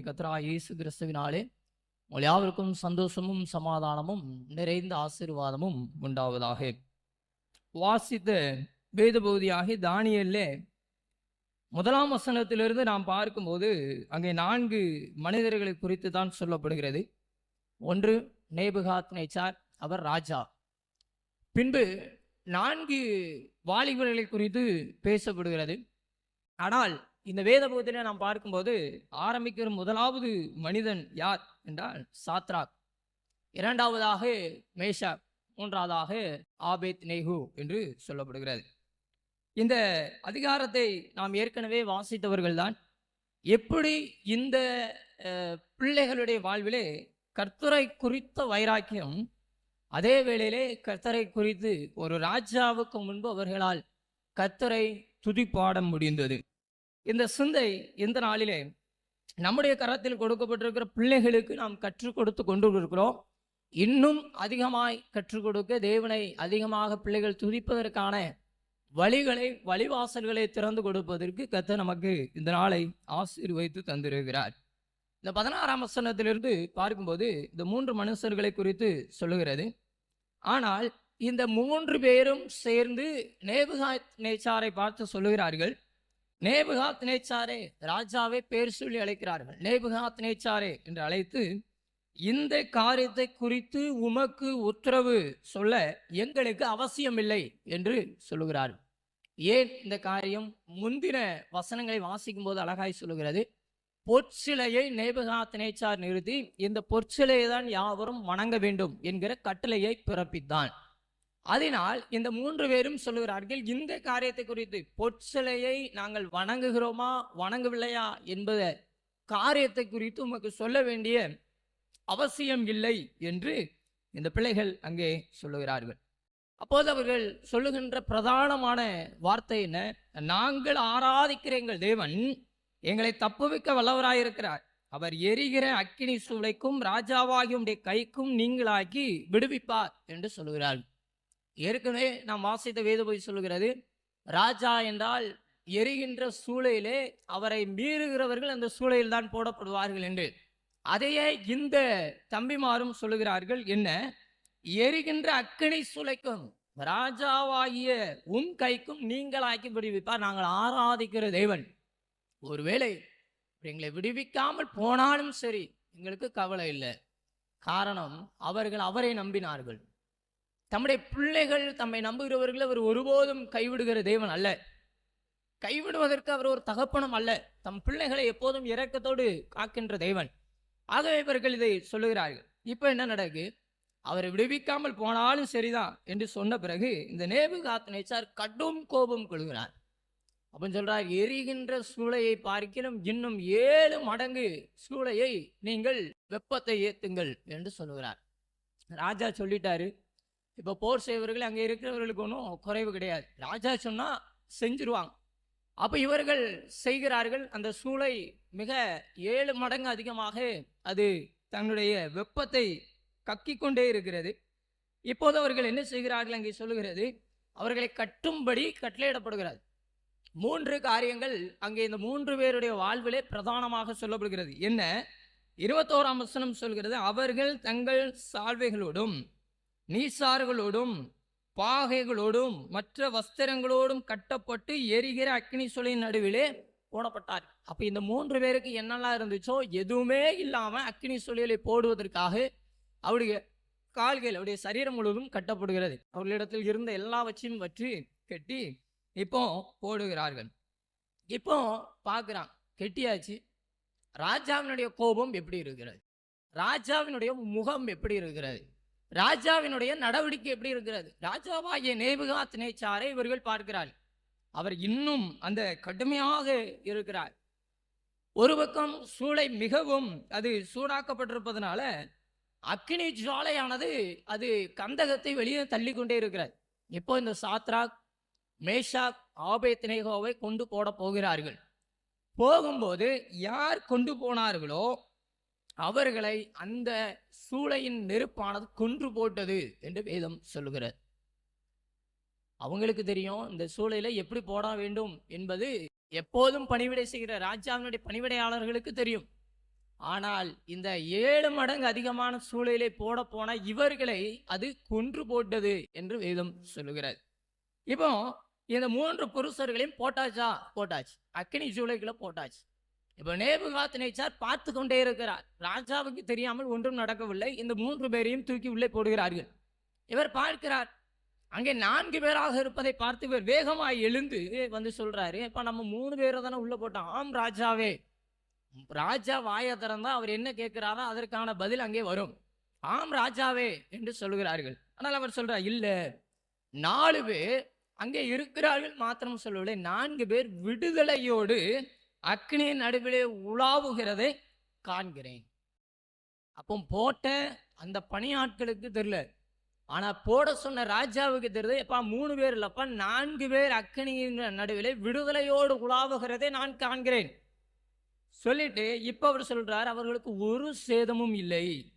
கத்ரா இயேசு கிறிஸ்துவினாலே யாவருக்கும் சந்தோஷமும் சமாதானமும் நிறைந்த ஆசீர்வாதமும் உண்டாவதாக வாசித்த வேத பகுதியாகி தானியல்லே முதலாம் வசனத்திலிருந்து நாம் பார்க்கும்போது அங்கே நான்கு மனிதர்களை குறித்து தான் சொல்லப்படுகிறது ஒன்று நேபுகாத் நேச்சார் அவர் ராஜா பின்பு நான்கு வாலிபர்களை குறித்து பேசப்படுகிறது ஆனால் இந்த வேத பகுதியில நாம் பார்க்கும்போது ஆரம்பிக்கிற முதலாவது மனிதன் யார் என்றால் சாத்ராக். இரண்டாவதாக மேஷா மூன்றாவதாக ஆபேத் நெய்ஹு என்று சொல்லப்படுகிறது. இந்த அதிகாரத்தை நாம் ஏற்கனவே வாசித்தவர்கள்தான் எப்படி இந்த பிள்ளைகளுடைய வாழ்விலே கர்த்தரை குறித்த வைராக்கியம் அதே வேளையிலே கர்த்தரை குறித்து ஒரு ராஜாவுக்கு முன்பு அவர்களால் கர்த்தரை துதிப்பாட முடிந்தது. இந்த சிந்தை இந்த நாளிலே நம்முடைய கரத்தில் கொடுக்கப்பட்டிருக்கிற பிள்ளைகளுக்கு நாம் கற்றுக் கொடுத்து கொண்டு இருக்கிறோம் இன்னும் அதிகமாய் கற்றுக் கொடுக்க தேவனை அதிகமாக பிள்ளைகள் துதிப்பதற்கான வழிகளை வழிவாசல்களை திறந்து கொடுப்பதற்கு கத்த நமக்கு இந்த நாளை ஆசீர்வதித்து தந்திருக்கிறார். இந்த பதினாறாம் வசனத்திலிருந்து பார்க்கும்போது இந்த மூன்று மனுஷர்களை குறித்து சொல்லுகிறது. ஆனால் இந்த மூன்று பேரும் சேர்ந்து நேபுகா நேச்சாரை பார்த்து சொல்லுகிறார்கள். நேபுகாத் நேச்சாரே ராஜாவை பேர் சொல்லி அழைக்கிறார்கள். நேபுகாத் நேச்சாரே என்று அழைத்து இந்த காரியத்தை குறித்து உமக்கு உத்தரவு சொல்ல எங்களுக்கு அவசியமில்லை என்று சொல்லுகிறார் ஏன் இந்த காரியம்? முந்தின வசனங்களை வாசிக்கும் போது அழகாய் சொல்லுகிறது பொற்சிலையை நேபுகாத் நேச்சார் நிறுத்தி இந்த பொற்சிலையை தான் யாவரும் வணங்க வேண்டும் என்கிற கட்டளையை பிறப்பித்தான். அதனால் இந்த மூன்று பேரும் சொல்லுகிறார்கள் இந்த காரியத்தை குறித்து பொற்சிலையை நாங்கள் வணங்குகிறோமா வணங்கவில்லையா என்பத காரியத்தை குறித்து உமக்கு சொல்ல வேண்டிய அவசியம் இல்லை என்று இந்த பிள்ளைகள் அங்கே சொல்லுகிறார்கள். அப்போது அவர்கள் சொல்லுகின்ற பிரதானமான வார்த்தை என்ன? நாங்கள் ஆராதிக்கிற எங்கள் தேவன் எங்களை தப்புவிக்க வல்லவராயிருக்கிறார். அவர் எரிகிற அக்கினி சூளைக்கும் ராஜாவாகியுடைய கைக்கும் நீங்களாக்கி விடுவிப்பார் என்று சொல்லுகிறார்கள். ஏற்கனவே நாம் வாசித்த வேத போய் சொல்லுகிறது ராஜா என்றால் எரிகின்ற சூளையிலே அவரை மீறுகிறவர்கள் அந்த சூளையில் தான் போடப்படுவார்கள் என்று. அதையே இந்த தம்பிமாரும் சொல்லுகிறார்கள் என்ன? எரிகின்ற அக்கினி சூளைக்கும் ராஜாவாகிய உன் கைக்கும் நீங்களாக்கி விடுவிப்பார். நாங்கள் ஆராதிக்கிற தேவன். ஒருவேளை எங்களை விடுவிக்காமல் போனாலும் சரி எங்களுக்கு கவலை இல்லை. காரணம் அவர்கள் அவரை நம்பினார்கள். தம்முடைய பிள்ளைகள் தம்மை நம்புகிறவர்கள் அவர் ஒருபோதும் கைவிடுகிற தேவன் அல்ல. கைவிடுவதற்கு அவர் ஒரு தகப்பனும் அல்ல. தம் பிள்ளைகளை எப்போதும் இரக்கத்தோடு காக்கின்ற தேவன். ஆகவே இவர்கள் இதை சொல்லுகிறார்கள். இப்போ என்ன நடக்கு? அவரை விடுவிக்காமல் போனாலும் சரிதான் என்று சொன்ன பிறகு இந்த நேபுகாத் நேச்சார் கடும் கோபம் கொள்கிறார். அப்படின்னு சொல்றார் எரிகின்ற சூளையை பார்க்கிலும் இன்னும் ஏழு மடங்கு சூளையை நீங்கள் வெப்பத்தை ஏத்துங்கள் என்று சொல்லுகிறார். ராஜா சொல்லிட்டாரு இப்போ போர் செய்வர்கள் அங்கே இருக்கிறவர்களுக்கு ஒன்றும் குறைவு கிடையாது. ராஜா சொன்னால் செஞ்சிருவாங்க. அப்போ இவர்கள் செய்கிறார்கள். அந்த சூளை மிக ஏழு மடங்கு அதிகமாக அது தன்னுடைய வெப்பத்தை கக்கி கொண்டே இருக்கிறது. இப்போது அவர்கள் என்ன செய்கிறார்கள் அங்கே சொல்லுகிறது. அவர்களை கட்டும்படி கட்டளையிடப்படுகிறது. மூன்று காரியங்கள் அங்கே இந்த மூன்று பேருடைய வாழ்விலே பிரதானமாக சொல்லப்படுகிறது. என்ன? இருபத்தோராம் வசனம் சொல்கிறது அவர்கள் தங்கள் சால்வைகளோடும் நீசார்களோடும் பாகைகளோடும் மற்ற வஸ்திரங்களோடும் கட்டப்பட்டு எரிகிற அக்னி சுளையின் நடுவிலே போடப்பட்டார். அப்ப இந்த மூன்று பேருக்கு என்னெல்லாம் இருந்துச்சோ எதுவுமே இல்லாம அக்னி சுழியலை போடுவதற்காக அவருடைய கால்கள் அவருடைய சரீரம் முழுவதும் கட்டப்படுகிறது. அவர்களிடத்தில் இருந்த எல்லாவற்றையும் வற்றி கட்டி இப்போ போடுகிறார்கள். இப்போ பார்க்குறான் கெட்டியாச்சு. ராஜாவினுடைய கோபம் எப்படி இருக்கிறது? ராஜாவினுடைய முகம் எப்படி இருக்கிறது? ராஜாவினுடைய நடவடிக்கை எப்படி இருக்கிறது? ராஜாவாகிய நேபுகாத் நேச்சாரை இவர்கள் பார்க்கிறார் அவர் இன்னும் அந்த கடுமையாக இருக்கிறார். ஒரு பக்கம் சூளை மிகவும் அது சூடாக்கப்பட்டிருப்பதனால அக்கினி ஜுவாலையானது அது கந்தகத்தை வெளியே தள்ளி கொண்டே இருக்கிறது. இப்போ இந்த சாத்ராக் மேஷாக் ஆபேத்னேகோவை கொண்டு போட போகிறார்கள். போகும்போது யார் கொண்டு போனார்களோ அவர்களை அந்த சூளையின் நெருப்பானது கொன்று போட்டது என்று வேதம் சொல்லுகிறது. அவங்களுக்கு தெரியும் இந்த சூளையில எப்படி போட வேண்டும் என்பது எப்போதும் பணிவிடை செய்கிற ராஜாவினுடைய பணிவிடையாளர்களுக்கு தெரியும். ஆனால் இந்த ஏழு மடங்கு அதிகமான சூழலை போட போன இவர்களை அது கொன்று போட்டது என்று வேதம் சொல்லுகிறது. இப்போ இந்த மூன்று புருஷர்களையும் போட்டாச்சா? போட்டாச்சு. அக்னி சூளைக்குள்ள போட்டாச்சு. இப்போ நேபுகாத் நேச்சார் பார்த்து கொண்டே இருக்கிறார். ராஜாவுக்கு தெரியாமல் ஒன்றும் நடக்கவில்லை. இந்த மூன்று பேரையும் தூக்கி உள்ளே போடுகிறார்கள். இவர் பார்க்கிறார். அங்கே நான்கு பேராக இருப்பதை பார்த்து இவர் வேகமாக எழுந்து வந்து சொல்கிறாரு இப்போ நம்ம மூணு பேரை தானே உள்ளே போட்டோம். ஆம் ராஜாவே. ராஜா வாயை திறந்தா அவர் என்ன கேட்கிறாரோ அதற்கான பதில் அங்கே வரும். ஆம் ராஜாவே என்று சொல்கிறார்கள் ஆனால் அவர் சொல்கிறார் இல்லை நாலு பேர் அங்கே இருக்கிறார்கள். மாத்திரம் சொல்லவில்லை. நான்கு பேர் விடுதலையோடு அக்னியின் நடுவிலே உலாவுகிறதை காண்கிறேன். அப்போ போட்ட அந்த பணியாட்களுக்கு தெரியல. ஆனால் போட சொன்ன ராஜாவுக்கு தெரியுது எப்பா மூணு பேர் இல்லப்பா நான்கு பேர் அக்னியின் நடுவிலே விடுதலையோடு உலாவுகிறதை நான் காண்கிறேன். சொல்லிட்டு இப்போ அவர் சொல்றார் அவர்களுக்கு ஒரு சேதமும் இல்லை.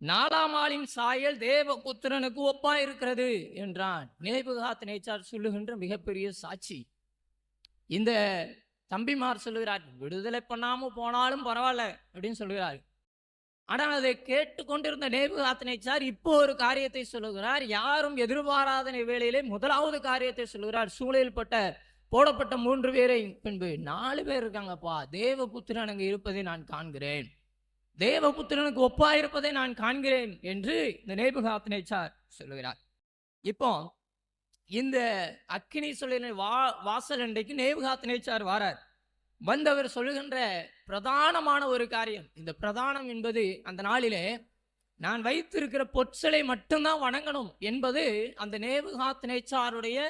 நாலாம் ஆளின் சாயல் தேவபுத்திரனுக்கு ஒப்பா இருக்கிறது என்றான். நேபுகாத் நேச்சார் சொல்லுகின்ற மிகப்பெரிய சாட்சி. இந்த தம்பிமார் சொல்லுகிறார் விடுதலை பண்ணாமல் போனாலும் பரவாயில்ல அப்படின்னு சொல்லுகிறார். ஆனால் அதை கேட்டுக்கொண்டிருந்த நேபுகாத் சார் இப்போ ஒரு காரியத்தை சொல்லுகிறார். யாரும் எதிர்பாராத வேளையிலே முதலாவது காரியத்தை சொல்லுகிறார். சூழல்பட்ட போடப்பட்ட மூன்று பேரை பின்பு நாலு பேர் இருக்காங்கப்பா. தேவபுத்திரன் அங்கே இருப்பதை நான் காண்கிறேன். தேவபுத்திரனுக்கு ஒப்பா இருப்பதை நான் காண்கிறேன் என்று இந்த நேபுகாத் சார் சொல்லுகிறார். இப்போ இந்த அக்கினி சொல்லின வா வாசல் அன்றைக்கு நேபுகாத் நேச்சார் வாரார். வந்தவர் சொல்லுகின்ற பிரதானமான ஒரு காரியம். இந்த பிரதானம் என்பது அந்த நாளிலே நான் வைத்திருக்கிற பொற்சலை மட்டும்தான் வணங்கணும் என்பது அந்த நேவுகாத் நேச்சாருடைய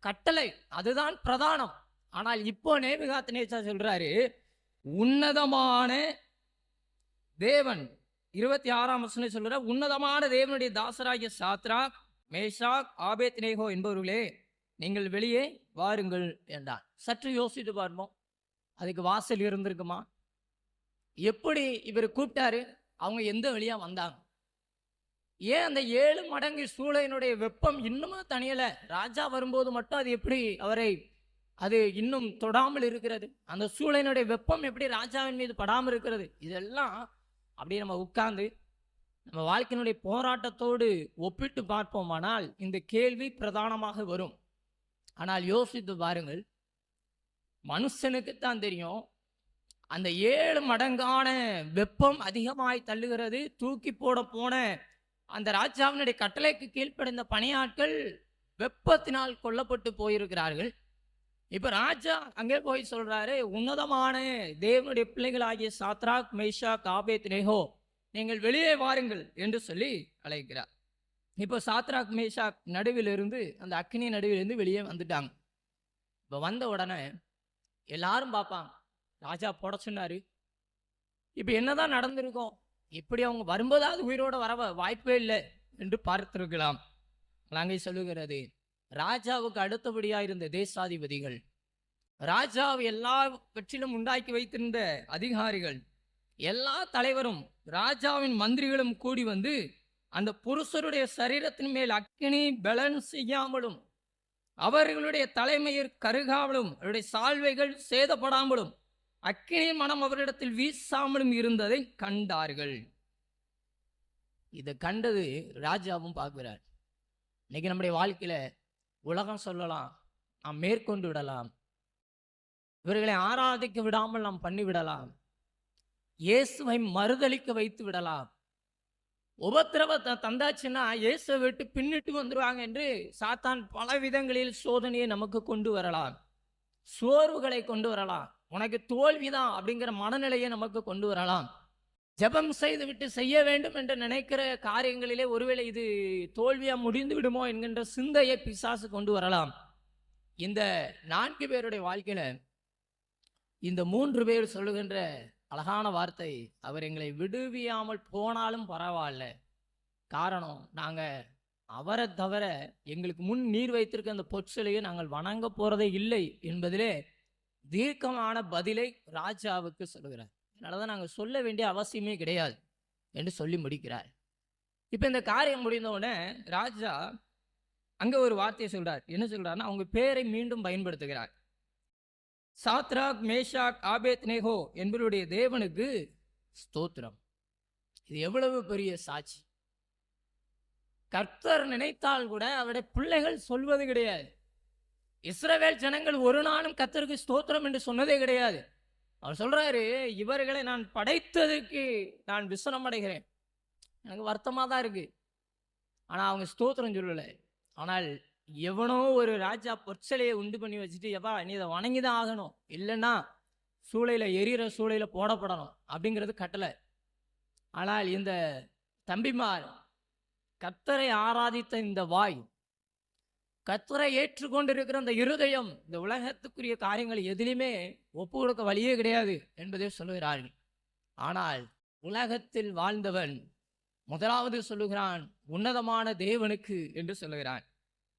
கட்டளை. அதுதான் பிரதானம். ஆனால் இப்போ நேவுகாத் நேச்சார் சொல்றாரு உன்னதமான தேவன் இருபத்தி ஆறாம் வசனம் சொல்கிறார் உன்னதமான தேவனுடைய தாசராகிய சாத்ரா மேஷாக் ஆபேத் நேகோ என்பவர்களே நீங்கள் வெளியே வாருங்கள் என்றார் சற்று யோசித்து பார்ப்போம் அதுக்கு வாசல் இருந்திருக்குமா? எப்படி இவர் கூப்பிட்டாரு? அவங்க எந்த வழியாக வந்தாங்க? ஏன் அந்த ஏழு மடங்கு சூளையினுடைய வெப்பம் இன்னமும் தனியலை ராஜா வரும்போது மட்டும் அது எப்படி அவரை அது இன்னும் தொடாமல் இருக்கிறது? அந்த சூளையினுடைய வெப்பம் எப்படி ராஜாவின் மீது படாமல் இருக்கிறது? இதெல்லாம் அப்படியே நம்ம உட்கார்ந்து நம்ம வாழ்க்கையினுடைய போராட்டத்தோடு ஒப்பிட்டு பார்ப்போமானால் இந்த கேள்வி பிரதானமாக வரும். ஆனால் யோசித்து பாருங்கள். மனுஷனுக்குத்தான் தெரியும். அந்த ஏழு மடங்கான வெப்பம் அதிகமாய் தள்ளுகிறது. தூக்கி போட போன அந்த ராஜாவினுடைய கட்டளைக்கு கீழ்ப்படைந்த பணியாட்கள் வெப்பத்தினால் கொல்லப்பட்டு போயிருக்கிறார்கள். இப்போ ராஜா அங்கே போய் சொல்கிறாரு உன்னதமான தேவனுடைய பிள்ளைகளாகிய சாத்ராக் மெய்ஷா காபேத் நேஹோ நீங்கள் வெளியே வாருங்கள் என்று சொல்லி அழைக்கிறார். இப்போ சாத்ராக் மேஷாக் நடுவிலிருந்து அந்த அக்னி நடுவிலிருந்து வெளியே வந்துட்டாங்க. இப்போ வந்த உடனே எல்லாரும் பார்ப்பாங்க ராஜா போட சொன்னார். இப்போ என்னதான் நடந்திருக்கும் இப்படி அவங்க வரும்போதாவது உயிரோட வர வாய்ப்பே இல்லை என்று பார்த்திருக்கலாம். நாங்கள் சொல்லுகிறது ராஜாவுக்கு அடுத்தபடியாக இருந்த தேசாதிபதிகள் ராஜாவை எல்லா எல்லாவற்றிலும் உண்டாக்கி வைத்திருந்த அதிகாரிகள் எல்லா தலைவரும் ராஜாவின் மந்திரிகளும் கூடி வந்து அந்த புருஷருடைய சரீரத்தின் மேல் அக்கினி பலன் செய்யாமலும் அவர்களுடைய தலைமையர் கருகாமலும் அவருடைய சால்வைகள் சேதப்படாமலும் அக்கினி மனம் அவரிடத்தில் வீசாமலும் இருந்ததை கண்டார்கள். இதை கண்டது ராஜாவும் பார்க்கிறார். இன்னைக்கு நம்முடைய வாழ்க்கையில உலகம் சொல்லலாம் நாம் மேற்கொண்டு விடலாம். இவர்களை ஆராதிக்க விடாமல் நாம் பண்ணி விடலாம் இயேசுவை மறுதளிக்க வைத்து விடலாம். உபத்திரவத்தை தந்தாச்சுன்னா இயேசுவை விட்டு பின்னிட்டு வந்துருவாங்க என்று சாத்தான் பல விதங்களில் சோதனையை நமக்கு கொண்டு வரலாம். சோர்வுகளை கொண்டு வரலாம். உனக்கு தோல்விதான் அப்படிங்கிற மனநிலையை நமக்கு கொண்டு வரலாம். ஜெபம் செய்து விட்டு செய்ய வேண்டும் என்று நினைக்கிற காரியங்களிலே ஒருவேளை இது தோல்வியா முடிந்து விடுமோ என்கின்ற சிந்தையை பிசாசு கொண்டு வரலாம். இந்த நான்கு பேருடைய வாழ்க்கையில இந்த மூன்று பேர் சொல்லுகின்ற அழகான வார்த்தை. அவர் எங்களை விடுவியாமல் போனாலும் பரவாயில்ல. காரணம் நாங்கள் அவரை தவிர எங்களுக்கு முன் நீர் வைத்திருக்க அந்த பொற்சிலையை நாங்கள் வணங்க போறதே இல்லை என்பதிலே தீர்க்கமான பதிலை ராஜாவுக்கு சொல்லுகிறார். அதனாலதான் நாங்கள் சொல்ல வேண்டிய அவசியமே கிடையாது என்று சொல்லி முடிக்கிறார். இப்போ இந்த காரியம் முடிந்த உடனே ராஜா அங்கே ஒரு வார்த்தையை சொல்கிறார் என்ன சொல்கிறாருன்னா அவங்க பேரை மீண்டும் பயன்படுத்துகிறார். சாத்ராக் மேஷாக் ஆபேத் நேகோ என்பவருடைய தேவனுக்கு ஸ்தோத்திரம். இது எவ்வளவு பெரிய சாட்சி. கர்த்தர் நினைத்தால் கூட அவருடைய பிள்ளைகள் சொல்வது கிடையாது. இஸ்ரவேல் ஜனங்கள் ஒரு நாளும் கத்தருக்கு ஸ்தோத்திரம் என்று சொன்னதே கிடையாது. அவர் சொல்றாரு இவர்களை நான் படைத்ததுக்கு நான் விசனம் அடைகிறேன். எனக்கு வருத்தமாக தான் இருக்கு. ஆனால் அவங்க ஸ்தோத்திரம் சொல்லலை. ஆனால் எவனோ ஒரு ராஜா பொற்சலையை உண்டு பண்ணி வச்சுட்டு எப்பா நீ இதை வணங்கி தான் ஆகணும். இல்லைன்னா சூளையில் எரியிற சூளையில் போடப்படணும். அப்படிங்கிறது கட்டளை. ஆனால் இந்த தம்பிமார் கத்தரை ஆராதித்த இந்த வாய் கத்தரை ஏற்றுக்கொண்டிருக்கிற அந்த இருதயம் இந்த உலகத்துக்குரிய காரியங்கள் எதிலுமே ஒப்பு கொடுக்க வழியே கிடையாது என்பதை சொல்லுகிறார்கள். ஆனால் உலகத்தில் வாழ்ந்தவன் முதலாவது சொல்லுகிறான் உன்னதமான தேவனுக்கு என்று சொல்லுகிறான்.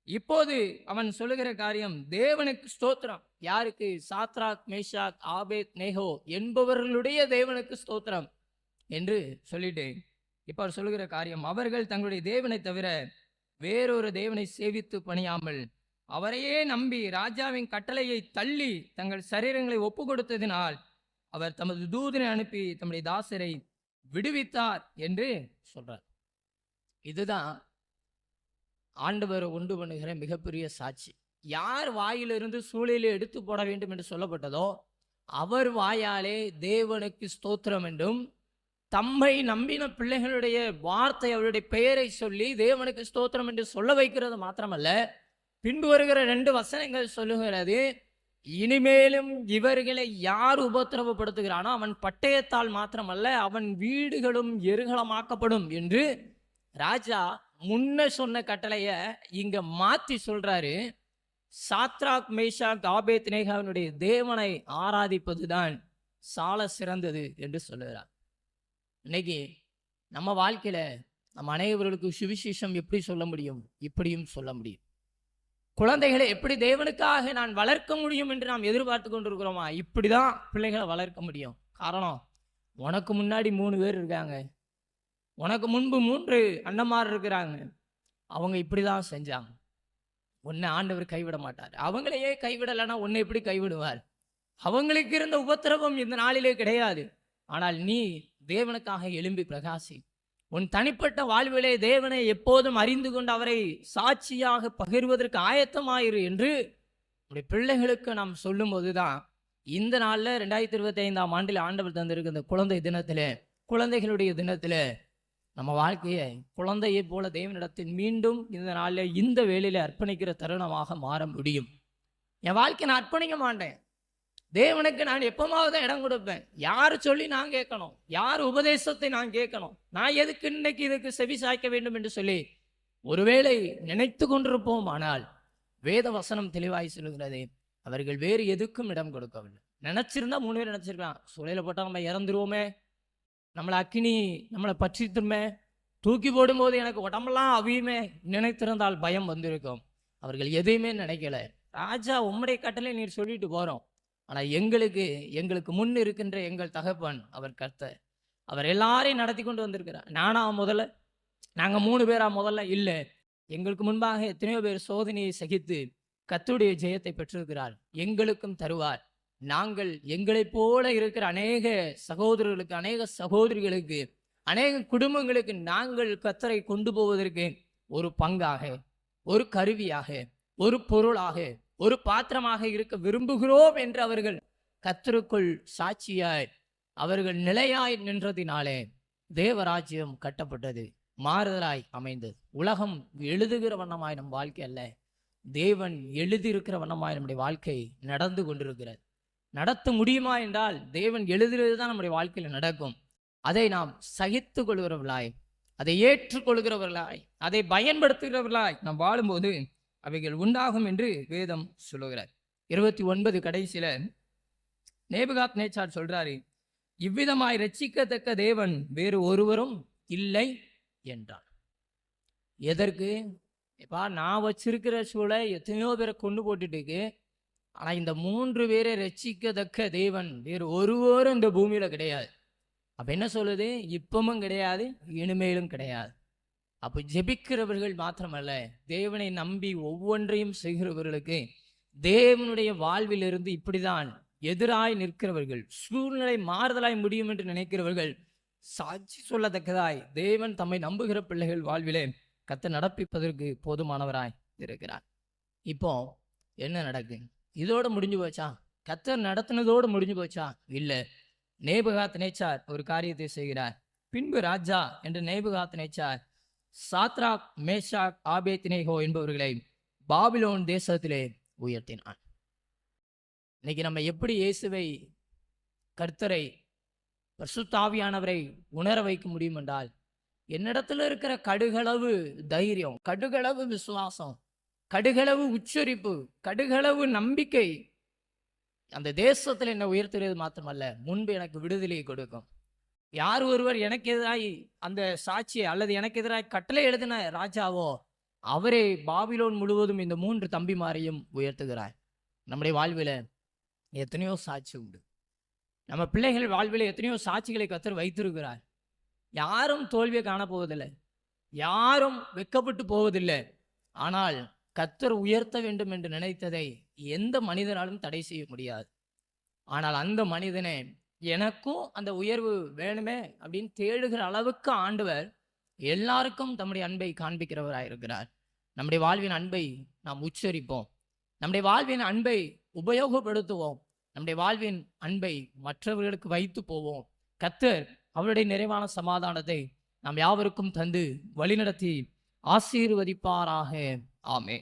இப்போது அவன் சொல்லுகிற காரியம் தேவனுக்கு ஸ்தோத்திரம். யாருக்கு? சாத்ராக் மேஷாக் ஆபேத் நேஹோ என்பவர்களுடைய தேவனுக்கு ஸ்தோத்திரம் என்று சொல்லிட்டு இப்போ அவர் சொல்லுகிற காரியம் அவர்கள் தங்களுடைய தேவனை தவிர வேறொரு தேவனை சேவித்து பணியாமல் அவரையே நம்பி ராஜாவின் கட்டளையை தள்ளி தங்கள் சரீரங்களை ஒப்பு கொடுத்ததினால் அவர் தமது தூதனை அனுப்பி தம்முடைய தாசரை விடுவித்தார் என்று சொல்றார். இதுதான் ஆண்டவர் உண்டு பண்ணுகிற மிகப்பெரிய சாட்சி. யார் வாயிலிருந்து சூழலில் எடுத்து போட வேண்டும் என்று சொல்லப்பட்டதோ அவர் வாயாலே தேவனுக்கு ஸ்தோத்திரம் என்றும் தம்மை நம்பின பிள்ளைகளுடைய வார்த்தை அவருடைய பெயரை சொல்லி தேவனுக்கு ஸ்தோத்திரம் என்று சொல்ல வைக்கிறது மாத்திரமல்ல பின்பு வருகிற ரெண்டு வசனங்கள் சொல்லுகிறது இனிமேலும் இவர்களை யார் உபத்திரவப்படுத்துகிறானோ அவன் பட்டயத்தால் மாத்திரமல்ல அவன் வீடுகளும் எருகலமாக்கப்படும் என்று ராஜா முன்ன சொன்ன கட்டளையை இங்க மாத்தி சொல்றாரு. சாத்ராக் மேஷா காபேத் நேகாவினுடைய தேவனை ஆராதிப்பதுதான் சால சிறந்தது என்று சொல்லுகிறார். இன்னைக்கு நம்ம வாழ்க்கையில நம்ம அனைவர்களுக்கு சுவிசேஷம் எப்படி சொல்ல முடியும்? இப்படியும் சொல்ல முடியும். குழந்தைகளை எப்படி தேவனுக்காக நான் வளர்க்க முடியும் என்று நாம் எதிர்பார்த்து கொண்டிருக்கிறோமா? இப்படிதான் பிள்ளைகளை வளர்க்க முடியும். காரணம் உனக்கு முன்னாடி மூணு பேர் இருக்காங்க. உனக்கு முன்பு மூன்று அண்ணமார் இருக்கிறாங்க. அவங்க இப்படி தான் செஞ்சாங்க. ஒன்று ஆண்டவர் கைவிட மாட்டார். அவங்களையே கைவிடலைன்னா ஒன்று எப்படி கைவிடுவார்? அவங்களுக்கு இருந்த உபத்திரவம் இந்த நாளிலே கிடையாது. ஆனால் நீ தேவனுக்காக எழும்பி பிரகாசி. உன் தனிப்பட்ட வாழ்விலே தேவனை எப்போதும் அறிந்து கொண்டு அவரை சாட்சியாக பகிர்வதற்கு ஆயத்தமாயிரு என்று உடைய பிள்ளைகளுக்கு நாம் சொல்லும்போது தான் இந்த நாளில் ரெண்டாயிரத்தி இருபத்தி ஐந்தாம் ஆண்டில் ஆண்டவர் தந்திருக்க இந்த குழந்தை தினத்தில் குழந்தைகளுடைய தினத்தில் நம்ம வாழ்க்கையை குழந்தையை போல தேவனிடத்தில் மீண்டும் இந்த நாளில் இந்த வேலையில் அர்ப்பணிக்கிற தருணமாக மாற முடியும். என் வாழ்க்கை நான் அர்ப்பணிக்க மாட்டேன். தேவனுக்கு நான் எப்பமாவது இடம் கொடுப்பேன். யார் சொல்லி நான் கேட்கணும்? யார் உபதேசத்தை நான் கேட்கணும்? நான் எதுக்கு இன்னைக்கு இதுக்கு செவி சாய்க்க வேண்டும் என்று சொல்லி ஒருவேளை நினைத்து கொண்டிருப்போம். ஆனால் வேத வசனம் தெளிவாய் சொல்லுகிறது அவர்கள் வேறு எதுக்கும் இடம் கொடுக்கவில்லை. நினச்சிருந்தா மூணு பேர் நினச்சிருக்கலாம். சூழல போட்டால் நம்ம இறந்துருவோமே. நம்மளை அக்கினி நம்மளை பற்றித்துமே தூக்கி போடும்போது எனக்கு உடம்பெல்லாம் அவியுமே நினைத்திருந்தால் பயம் வந்திருக்கும். அவர்கள் எதையுமே நினைக்கல. ராஜா உம்முடைய கட்டளை நீர் சொல்லிட்டு போகிறோம் ஆனால் எங்களுக்கு எங்களுக்கு முன் இருக்கின்ற எங்கள் தகப்பன் அவர் கர்த்தர். அவர் எல்லாரையும் நடத்தி கொண்டு வந்திருக்கிறார். நானா முதல்ல? நாங்கள் மூணு பேரா முதல்ல? இல்லை. எங்களுக்கு முன்பாக எத்தனையோ பேர் சோதனையை சகித்து கத்துடைய ஜெயத்தை பெற்றிருக்கிறார். எங்களுக்கும் தருவார். நாங்கள் எங்களைப் போல இருக்கிற அநேக சகோதரர்களுக்கு அநேக சகோதரிகளுக்கு அநேக குடும்பங்களுக்கு நாங்கள் கத்தரை கொண்டு போவதற்கு ஒரு பங்காக ஒரு கருவியாக ஒரு பொருளாக ஒரு பாத்திரமாக இருக்க விரும்புகிறோம் என்று அவர்கள் கத்தருக்குள் சாட்சியாய் அவர்கள் நிலையாய் நின்றதினாலே தேவராஜ்யம் கட்டப்பட்டது மாறுதலாய் அமைந்தது. உலகம் எழுதுகிற வண்ணமாய் நம் வாழ்க்கை அல்ல தேவன் எழுதியிருக்கிற வண்ணமாய் நம்முடைய வாழ்க்கை நடந்து கொண்டிருக்கிறது. நடத்த முடியுமா என்றால் தேவன் எழுதுகிறது தான் நம்முடைய வாழ்க்கையில் நடக்கும். அதை நாம் சகித்து கொள்கிறவர்களாய் அதை ஏற்றுக்கொள்கிறவர்களாய் அதை பயன்படுத்துகிறவர்களாய் நாம் வாழும்போது அவைகள் உண்டாகும் என்று வேதம் சொல்லுகிறார். இருபத்தி ஒன்பது கடைசியில நேபுகாத் நேச்சார் சொல்றாரு இவ்விதமாய் ரட்சிக்கத்தக்க தேவன் வேறு ஒருவரும் இல்லை என்றார். எதற்கு? எப்பா நான் வச்சிருக்கிற சூளை எத்தனையோ பேரை கொண்டு போட்டுட்டு ஆனால் இந்த மூன்று பேரை ரட்சிக்கத்தக்க தேவன் வேறு ஒருவரும் இந்த பூமியில் கிடையாது. அப்போ என்ன சொல்லுது? இப்பமும் கிடையாது இனிமேலும் கிடையாது. அப்போ ஜெபிக்கிறவர்கள் மாத்திரமல்ல தேவனை நம்பி ஒவ்வொன்றையும் செய்கிறவர்களுக்கு தேவனுடைய வாழ்விலிருந்து இப்படிதான் எதிராய் நிற்கிறவர்கள் சூழ்நிலை மாறுதலாய் முடியும் என்று நினைக்கிறவர்கள் சாட்சி சொல்லத்தக்கதாய் தேவன் தம்மை நம்புகிற பிள்ளைகள் வாழ்விலே கத்தை நடப்பிப்பதற்கு போதுமானவராய் இருக்கிறார். இப்போ என்ன நடக்குது இதோட முடிஞ்சு போச்சா? கத்தர் நடத்தினதோடு முடிஞ்சு போச்சா? இல்லை. நேபுகாத் நேச்சார் ஒரு காரியத்தை செய்கிறார். பின்பு ராஜா என்று Nebuchadnezzar Shadrach Meshach Abednego என்பவர்களை பாபிலோன் தேசத்திலே உயர்த்தினான் இன்னைக்கு நம்ம எப்படி இயேசுவை கர்த்தரை பிரசுத்தாவியானவரை உணர வைக்க முடியும் என்றால் என்னிடத்துல இருக்கிற கடுகளவு தைரியம் கடுகளவு விசுவாசம் கடுகளவு உச்சரிப்பு கடுகளவு நம்பிக்கை. அந்த தேசத்தில் என்னை உயர்த்துறது மாத்திரமல்ல முன்பு எனக்கு விடுதலையை கொடுக்கும். யார் ஒருவர் எனக்கு எதிராய் அந்த சாட்சியை அல்லது எனக்கு எதிராய் கட்டளை எழுதின ராஜாவோ அவரே பாபிலோன் முழுவதும் இந்த மூன்று தம்பிமாரையும் உயர்த்துகிறார். நம்முடைய வாழ்வில் எத்தனையோ சாட்சி உண்டு. நம்ம பிள்ளைகள் வாழ்வில் எத்தனையோ சாட்சிகளை கத்தர் வைத்திருக்கிறார். யாரும் தோல்வியை காணப்போவதில்லை. யாரும் வெக்கப்பட்டு போவதில்லை. ஆனால் கத்தர் உயர்த்த வேண்டும் என்று நினைத்ததை எந்த மனிதனாலும் தடை செய்ய முடியாது. ஆனால் அந்த மனிதனே எனக்கும் அந்த உயர்வு வேணுமே அப்படின்னு தேடுகிற அளவுக்கு ஆண்டவர் எல்லாருக்கும் தம்முடைய அன்பை காண்பிக்கிறவராயிருக்கிறார் நம்முடைய வாழ்வின் அன்பை நாம் உச்சரிப்போம். நம்முடைய வாழ்வின் அன்பை உபயோகப்படுத்துவோம். நம்முடைய வாழ்வின் அன்பை மற்றவர்களுக்கு வைத்து போவோம். கத்தர் அவருடைய நிறைவான சமாதானத்தை நாம் யாவருக்கும் தந்து வழிநடத்தி ஆசீர்வதிப்பாராக. ஆமே